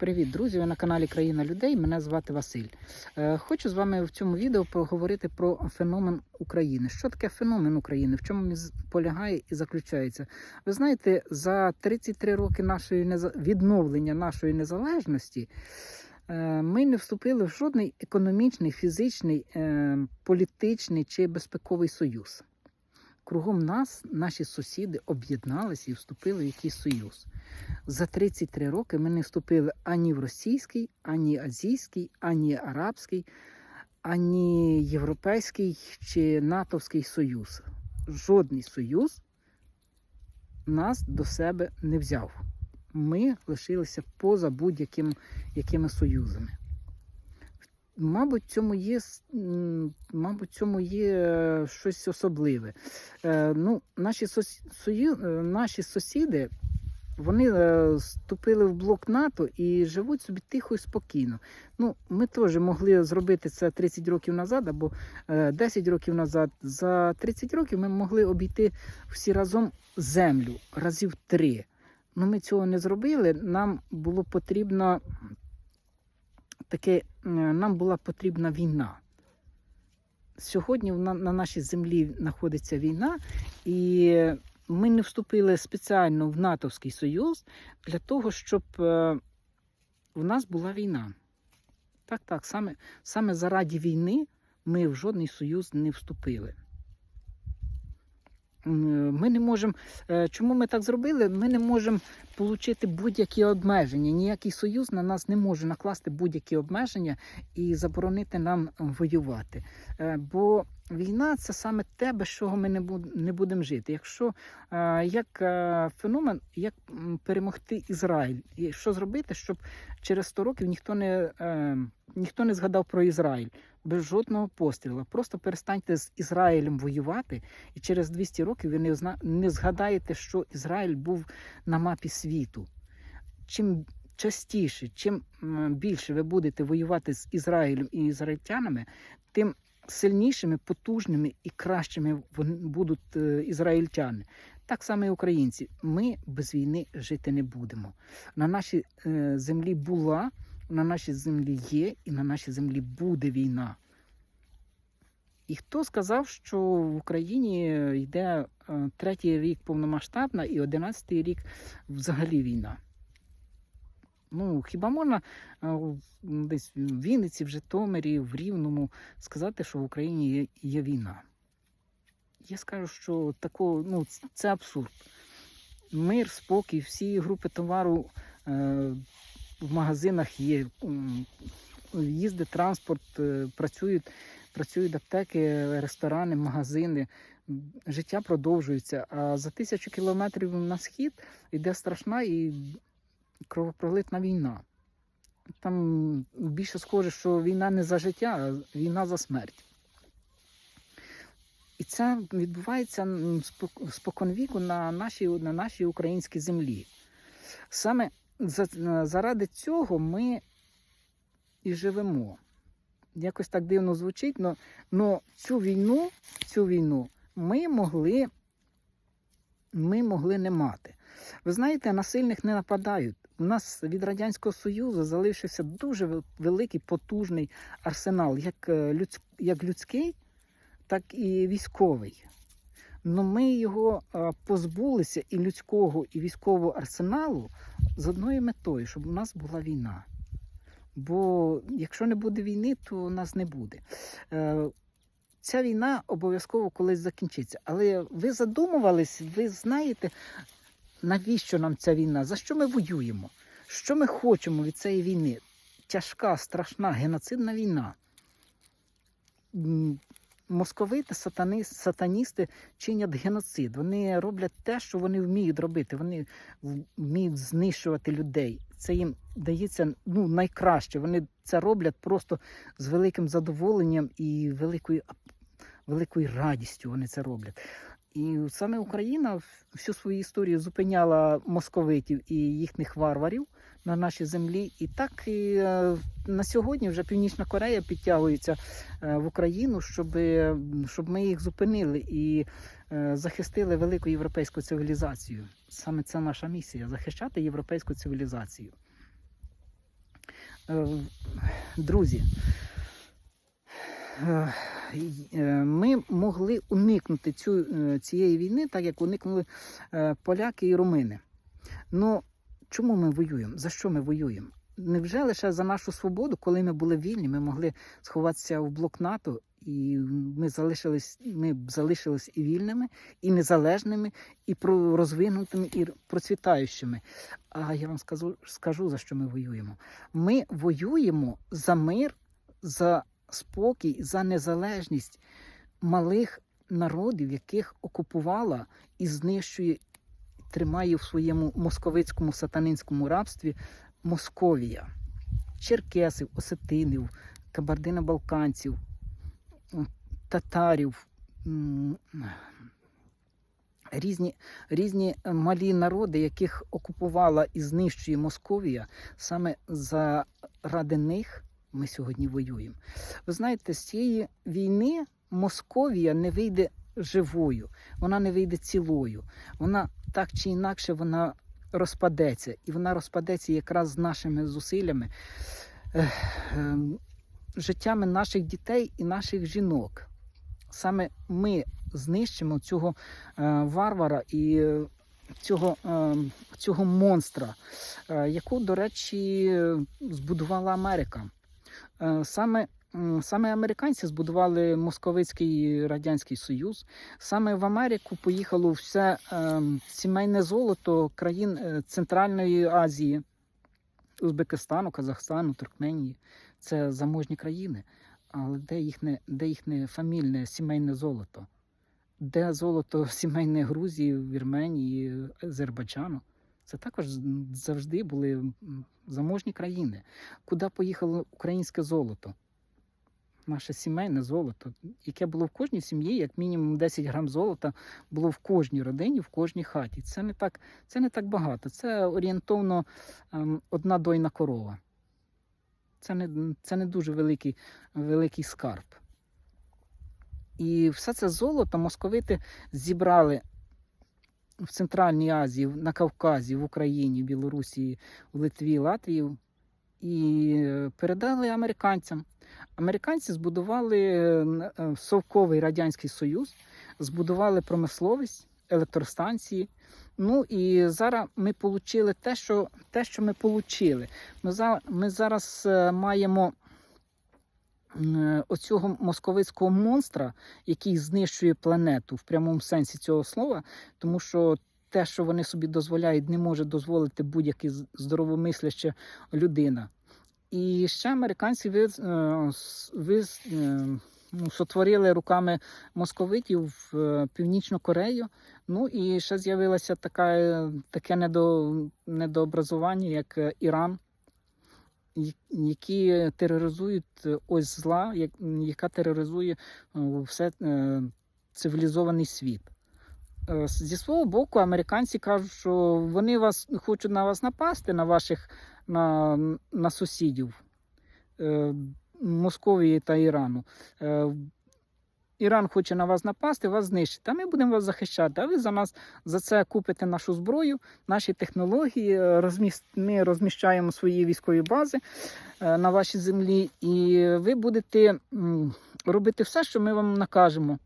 Привіт, друзі! Ви на каналі Країна людей. Мене звати Василь. Е, Хочу з вами в цьому відео поговорити про феномен України. Що таке феномен України? В чому він полягає і заключається? Ви знаєте, за 33 роки нашої неза- відновлення нашої незалежності е, ми не вступили в жодний економічний, фізичний, е, політичний чи безпековий союз. Кругом нас наші сусіди об'єдналися і вступили в якийсь союз. За 33 роки ми не вступили ані в російський, ані азійський, ані арабський, ані європейський чи натовський союз. Жодний союз нас до себе не взяв. Ми лишилися поза будь-якими якими союзами. Мабуть, цьому є, мабуть, цьому є е, щось особливе. Е, ну, наші, сос, сою, е, наші сусіди вони вступили в блок НАТО і живуть собі тихо і спокійно. Ну, ми теж могли зробити це 30 років назад або е, 10 років назад. За 30 років ми могли обійти всі разом землю разів три. Ну, ми цього не зробили. Нам було потрібно таке, нам була потрібна війна. Сьогодні на, на нашій землі знаходиться війна, і ми не вступили спеціально в натовський союз для того, щоб е, в нас була війна. Так, так, саме, саме заради війни ми в жодний союз не вступили. Ми не можемо. е, Чому ми так зробили? Ми не можемо отримати будь-які обмеження. Ніякий союз на нас не може накласти будь-які обмеження і заборонити нам воювати. Е, Бо війна це саме те, без чого ми не буд- не будемо жити. Якщо е, як е, феномен, як перемогти Ізраїль, і що зробити, щоб через 100 років ніхто не, е, ніхто не згадав про Ізраїль без жодного пострілу. Просто перестаньте з Ізраїлем воювати, і через 200 років ви не згадаєте, що Ізраїль був на мапі світу. Чим частіше, чим більше ви будете воювати з Ізраїлем і ізраїльтянами, тим сильнішими, потужними і кращими будуть е, ізраїльтяни. Так само і українці. Ми без війни жити не будемо. На нашій е, землі була, на нашій землі є, і на нашій землі буде війна. І хто сказав, що в Україні йде е, третій рік повномасштабна і одинадцятий рік взагалі війна? Ну, хіба можна е, десь в Вінниці, в Житомирі, в Рівному сказати, що в Україні є, є війна? Я скажу, що такого, ну, це абсурд. Мир, спокій, всі групи товару е, в магазинах є. Їздить транспорт, е, працюють, працюють аптеки, ресторани, магазини. Життя продовжується. А за тисячу кілометрів на схід йде страшна і кровопролитна війна. Там більше схоже, що війна не за життя, а війна за смерть. І це відбувається споконвіку на нашій, на нашій українській землі. Саме заради цього ми і живемо. Якось так дивно звучить, але цю війну, цю війну ми могли, ми могли не мати. Ви знаєте, на сильних не нападають. У нас від Радянського Союзу залишився дуже великий потужний арсенал, як, е, людсь- як людський, так і військовий. Но ми його е, позбулися і людського, і військового арсеналу з одною метою, щоб у нас була війна. Бо якщо не буде війни, то нас не буде. Е, Ця війна обов'язково колись закінчиться. Але ви задумувались, ви знаєте, навіщо нам ця війна? За що ми воюємо? Що ми хочемо від цієї війни? Тяжка, страшна, геноцидна війна. Московити, сатани, сатаністи чинять геноцид. Вони роблять те, що вони вміють робити. Вони вміють знищувати людей. Це їм дається ну, найкраще. Вони це роблять просто з великим задоволенням і великою, великою радістю. Вони це роблять. І саме Україна всю свою історію зупиняла московитів і їхніх варварів на нашій землі. І так і е, на сьогодні вже Північна Корея підтягується е, в Україну, щоб, щоб ми їх зупинили і е, захистили велику європейську цивілізацію. Саме це наша місія захищати європейську цивілізацію. Е, Друзі, е, е, ми могли уникнути цю, е, цієї війни, так як уникнули е, поляки і румини. Ну, чому ми воюємо? За що ми воюємо? Невже лише за нашу свободу, коли ми були вільні, ми могли сховатися в блок НАТО, і ми залишились, ми залишились і вільними, і незалежними, і розвинутими, і процвітаючими. А я вам скажу, скажу за що ми воюємо. Ми воюємо за мир, за спокій, за незалежність малих народів, яких окупувала і знищує, тримає в своєму московицькому сатанинському рабстві Московія, черкесів, осетинів, кабардино-балканців, татарів. Різні, різні малі народи, яких окупувала і знищує Московія, саме заради них ми сьогодні воюємо. Ви знаєте, з цієї війни Московія не вийде живою, вона не вийде цілою. Вона так чи інакше вона розпадеться. І вона розпадеться якраз з нашими зусиллями, ем, життями наших дітей і наших жінок. Саме ми знищимо цього е, варвара і цього, е, цього монстра, е, яку, до речі, збудувала Америка. Е, Саме, саме американці збудували Московицький Радянський Союз. Саме в Америку поїхало все е, сімейне золото країн е, Центральної Азії, Узбекистану, Казахстану, Туркменії. Це заможні країни. Але де їхнє, де їхнє фамільне сімейне золото? Де золото сімейне Грузії, Вірменії, Азербайджану? Це також завжди були заможні країни. Куди поїхало українське золото? Наше сімейне золото, яке було в кожній сім'ї, як мінімум 10 грам золота було в кожній родині, в кожній хаті. Це не так, це не так багато. Це орієнтовно ем, одна дойна корова. Це не, це не дуже великий, великий скарб. І все це золото московити зібрали в Центральній Азії, на Кавказі, в Україні, Білорусі, в Литві, Латвії і передали американцям. Американці збудували е, совковий Радянський Союз, збудували промисловість, електростанції. Ну і зараз ми отримали те, що, те, що ми отримали. Ми, зараз е, маємо оцього московицького монстра, який знищує планету в прямому сенсі цього слова, тому що те, що вони собі дозволяють, не може дозволити будь-яка здоровомисляща людина. І ще американці ви, е, ви е, ну, сотворили руками московитів е, Північну Корею. Ну і ще з'явилося така, е, таке недо, недообразування, як е, Іран, які тероризують е, ось зла, яка тероризує е, все е, цивілізований світ. Зі свого боку, американці кажуть, що вони вас хочуть на вас напасти, на ваших на, на сусідів Московії та Ірану. Іран хоче на вас напасти, вас знищити. А ми будемо вас захищати. А ви за нас за це купите нашу зброю, наші технології. е, Розміст... Ми розміщаємо свої військові бази е, на вашій землі, і ви будете робити все, що ми вам накажемо.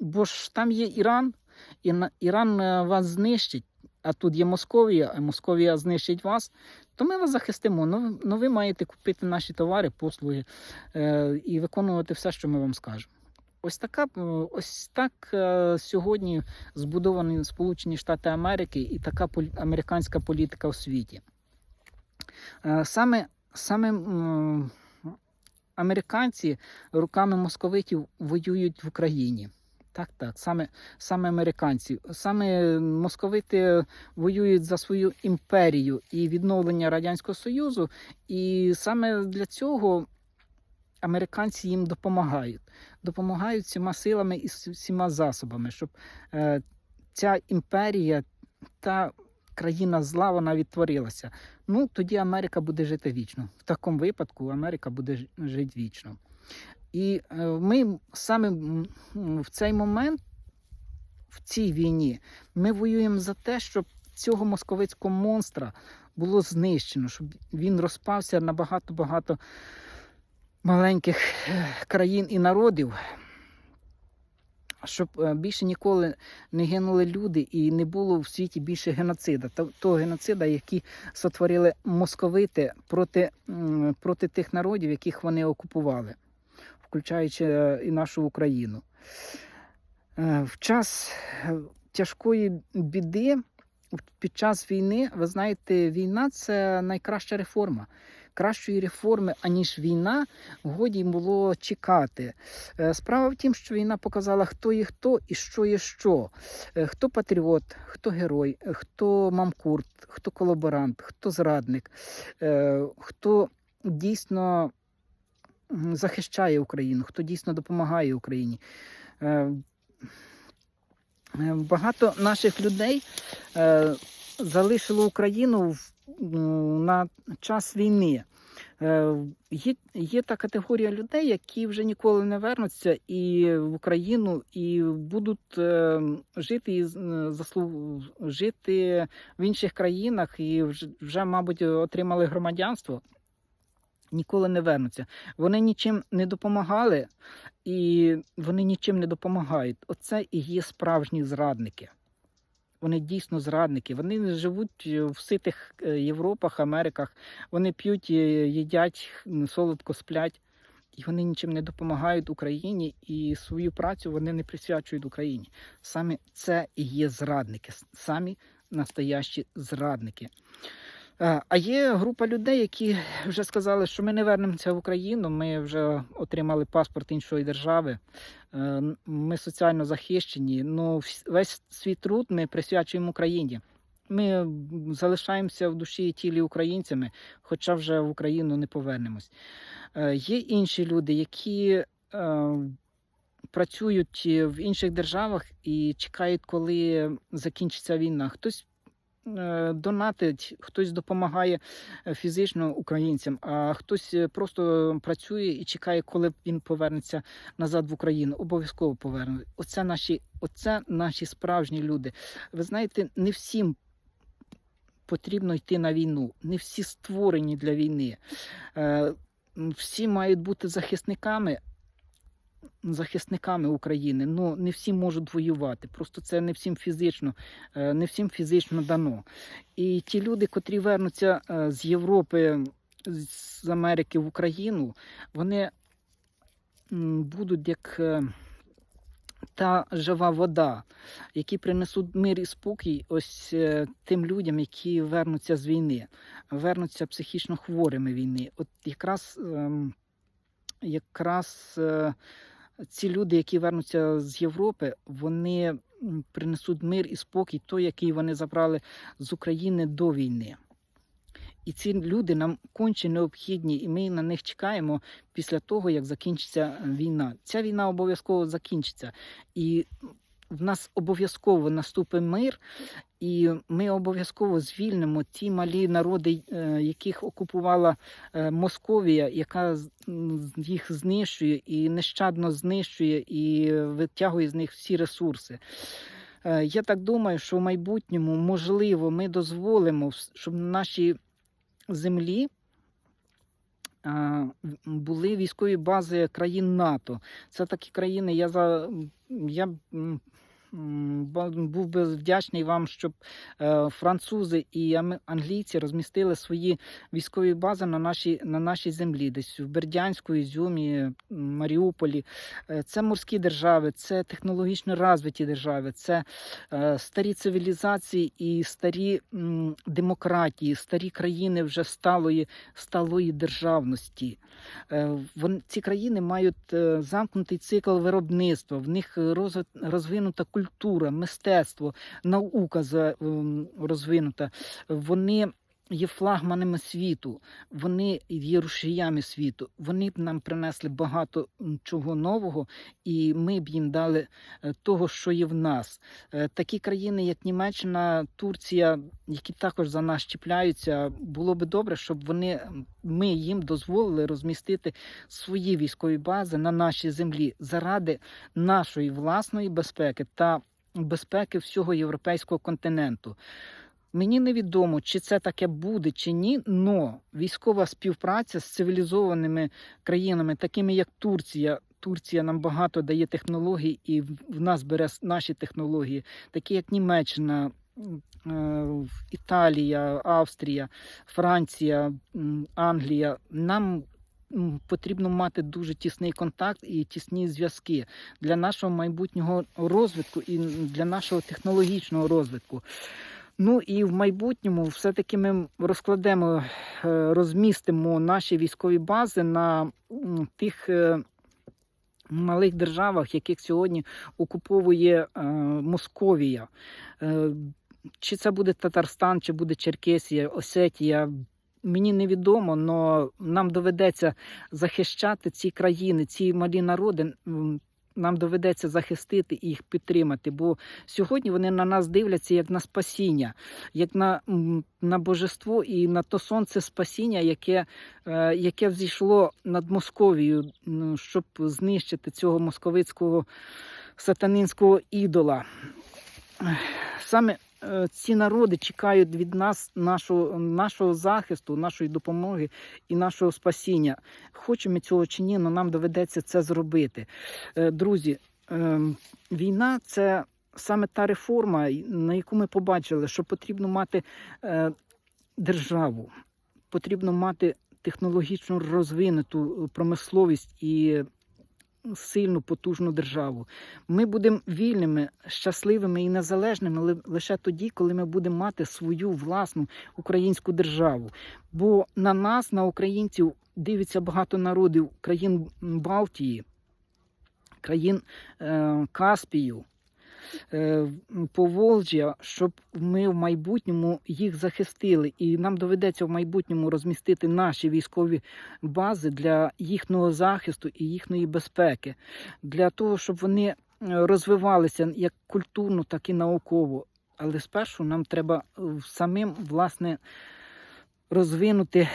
Бо ж там є Іран, і Іран е, вас знищить, а тут є Московія, а Московія знищить вас, то ми вас захистимо. Ну, ну ви маєте купити наші товари, послуги і виконувати все, що ми вам скажемо. Ось така е, ось так е, сьогодні збудовані Сполучені Штати Америки і така американська політика у світі. Е, Саме, саме американці руками московитів воюють в Україні. Так, так, саме, саме американці, саме московити воюють за свою імперію і відновлення Радянського Союзу, і саме для цього американці їм допомагають. Допомагають всіма силами і всіма засобами, щоб е, ця імперія та країна зла вона відтворилася. Ну тоді Америка буде жити вічно. В такому випадку Америка буде жити вічно. І е, ми саме в цей момент, в цій війні, ми воюємо за те, щоб цього московицького монстра було знищено, щоб він розпався на багато-багато маленьких е, країн і народів, щоб е, більше ніколи не гинули люди і не було в світі більше геноцида. Того геноцида, який сотворили московити проти, проти тих народів, яких вони окупували, включаючи е, і нашу Україну. В час тяжкої біди, під час війни, ви знаєте, війна це найкраща реформа. Кращої реформи, аніж війна, годі було чекати. Е, Справа в тім, що війна показала, хто є хто і що є що. Е, Хто патріот, хто герой, е, хто мамкурт, хто колаборант, хто зрадник, хто дійсно захищає Україну, хто дійсно допомагає Україні. Багато наших людей залишило Україну в, на час війни. Е, є, є та категорія людей, які вже ніколи не вернуться і в Україну, і будуть е, жити, і е, заслу... жити в інших країнах, і вже, мабуть, отримали громадянство. Ніколи не вернуться. Вони нічим не допомагали, і вони нічим не допомагають. Оце і є справжні зрадники. Вони дійсно зрадники. Вони не живуть е, в ситих е, Європах, Америках. Вони п'ють, е, їдять, солодко сплять, і вони нічим не допомагають Україні, і свою працю вони не присвячують Україні. Саме це і є зрадники, самі настоящі зрадники. Е, А є група людей, які вже сказали, що ми не вернемося в Україну. Ми вже отримали паспорт іншої держави. Е, Ми соціально захищені. Ну весь свій труд ми присвячуємо Україні. Ми залишаємося в душі і тілі українцями, хоча вже в Україну не повернемось. Е, Є інші люди, які працюють в інших державах і чекають, коли закінчиться війна. Хтось донатить, хтось допомагає е, фізично українцям, а хтось е, просто працює і чекає, коли він повернеться назад в Україну. Обов'язково поверне. Оце наші, оце наші справжні люди. Ви знаєте, не всім. Потрібно йти на війну. Не всі створені для війни. Е, всі мають бути захисниками, захисниками України. Ну не всі можуть воювати. Просто це не всім фізично, е, не всім фізично дано. І ті люди, котрі вернуться е, з Європи, з Америки в Україну, вони будуть як. е, Та жива вода, які принесуть мир і спокій ось тим людям, які вернуться з війни, вернуться психічно хворими війни. От якраз, ем, якраз е, ці люди, які вернуться з Європи, вони принесуть мир і спокій, той, який вони забрали з України до війни. І ці люди нам конче необхідні, і ми на них чекаємо після того, як закінчиться війна. Ця війна обов'язково закінчиться. І в нас обов'язково наступить мир, і ми обов'язково звільнимо ті малі народи, е, яких окупувала е, Московія, яка їх знищує і нещадно знищує і витягує з них всі ресурси. Е, Я так думаю, що в майбутньому, можливо, ми дозволимо, щоб на нашій землі були військові бази країн НАТО. Це такі країни. Я за я був би вдячний вам, щоб е, французи і англійці розмістили свої військові бази на нашій на нашій землі, десь в Бердянську, Ізюмі, Маріуполі. Е, Це морські держави, це технологічно розвиті держави, це е, старі цивілізації і старі демократії, старі країни вже сталої, сталої державності. Ці країни мають замкнутий цикл виробництва, в них розвинута культура, мистецтво, наука ем, розвинута. Вони є флагманами світу, вони є рушіями світу. Вони б нам принесли багато чого нового, і ми б їм дали е, того, що є в нас. Е, Такі країни, як Німеччина, Турція, які також за нас чіпляються, було би добре, щоб вони ми їм дозволили розмістити свої військові бази на нашій землі заради нашої власної безпеки та безпеки всього європейського континенту. Мені невідомо, чи це таке буде, чи ні, але військова співпраця з цивілізованими країнами, такими як Турція. Турція нам багато дає технологій і в нас бере наші технології, такі як Німеччина, е, Італія, Австрія, Франція, Англія. Нам потрібно мати дуже тісний контакт і тісні зв'язки для нашого майбутнього розвитку і для нашого технологічного розвитку. Ну і в майбутньому все-таки ми розкладемо, е, розмістимо наші військові бази на тих е, малих державах, яких сьогодні окуповує е, Московія. Чи це буде Татарстан, чи буде Черкесія, Осетія. Мені невідомо, але нам доведеться захищати ці країни, ці малі народи. Нам доведеться захистити і їх підтримати, бо сьогодні вони на нас дивляться як на спасіння, як на, на божество і на то сонце спасіння, яке, е, яке взійшло над Московією, щоб знищити цього московицького сатанинського ідола. Саме ці народи чекають від нас нашого, нашого захисту, нашої допомоги і нашого спасіння. Хочемо ми цього чи ні, але нам доведеться це зробити. Е, Друзі, е, війна це саме та реформа, на яку ми побачили, що потрібно мати е, державу, потрібно мати технологічно розвинуту промисловість і сильну, потужну державу. Ми будемо вільними, щасливими і незалежними ли- лише тоді, коли ми будемо мати свою власну українську державу. Бо на нас, на українців, дивиться багато народів країн Балтії, країн е, Каспію. Е, Поволжя, щоб ми в майбутньому їх захистили, і нам доведеться в майбутньому розмістити наші військові бази для їхнього захисту і їхньої безпеки, для того, щоб вони е, розвивалися як культурно, так і науково. Але спершу нам треба е, самим власне розвинути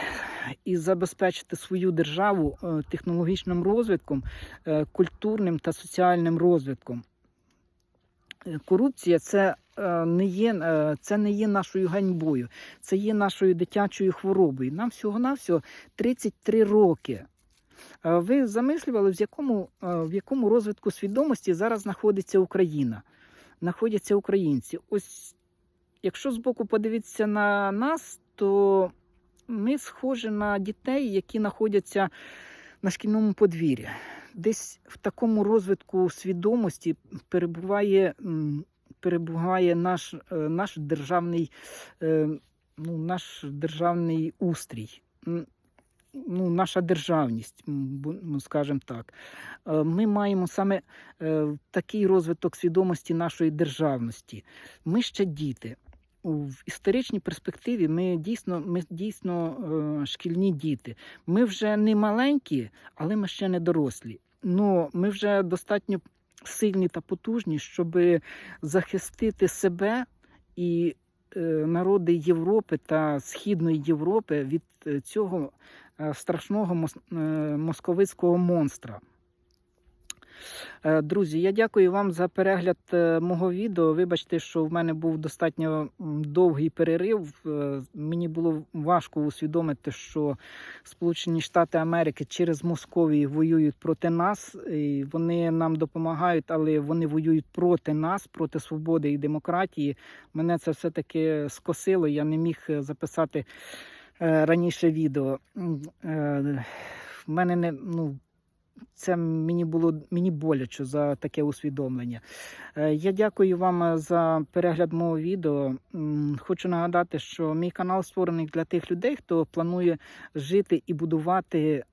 і забезпечити свою державу технологічним розвитком, культурним та соціальним розвитком. Корупція це е, не є, е, це не є нашою ганьбою, це є нашою дитячою хворобою. Нам всього-навсього 33 роки. Е, Ви замислювали, в якому, в якому розвитку свідомості зараз знаходиться Україна, знаходяться українці. Ось якщо збоку подивитися на нас, то ми схожі на дітей, які знаходяться на шкільному подвір'ї. Десь в такому розвитку свідомості перебуває, перебуває наш, е, наш державний, е, ну, наш державний устрій. Ну, наша державність, ну, скажімо так. Е, Ми маємо саме такий розвиток свідомості нашої державності. Ми ще діти. В історичній перспективі ми дійсно, ми дійсно е, шкільні діти. Ми вже не маленькі, але ми ще не дорослі. Ну, ми вже достатньо сильні та потужні, щоб захистити себе і е, народи Європи та Східної Європи від е, цього страшного мос- московицького монстра. Е, Друзі, я дякую вам за перегляд е, мого відео. Вибачте, що в мене був достатньо довгий перерив. Е, Мені було важко усвідомити, що Сполучені Штати Америки через Московію воюють проти нас. І вони нам допомагають, але вони воюють проти нас, проти свободи і демократії. Мене це все таки скосило. Я не міг записати раніше відео. В мене не ну. Це мені було мені боляче за таке усвідомлення. Е, Я дякую вам е, за перегляд мого відео. Хочу нагадати, що мій канал створений для тих людей, хто планує жити і будувати,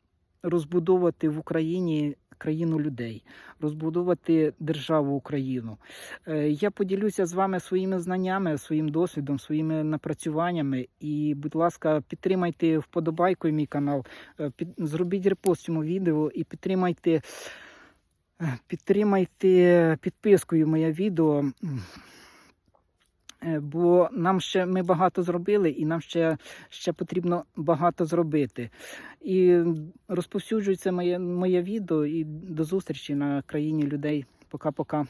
розбудовувати в Україні країну людей, розбудовувати державу Україну. Е, Я поділюся з вами своїми знаннями, своїм досвідом, своїми напрацюваннями. І, будь ласка, підтримайте вподобайкою мій канал, е, зробіть репост цьому відео і підтримайте, е, підтримайте підпискою моє відео. Е, Бо нам ще ми багато зробили, і нам ще, ще потрібно багато зробити. І розповсюджується моє, моє відео. І до зустрічі на країні людей. Пока-пока.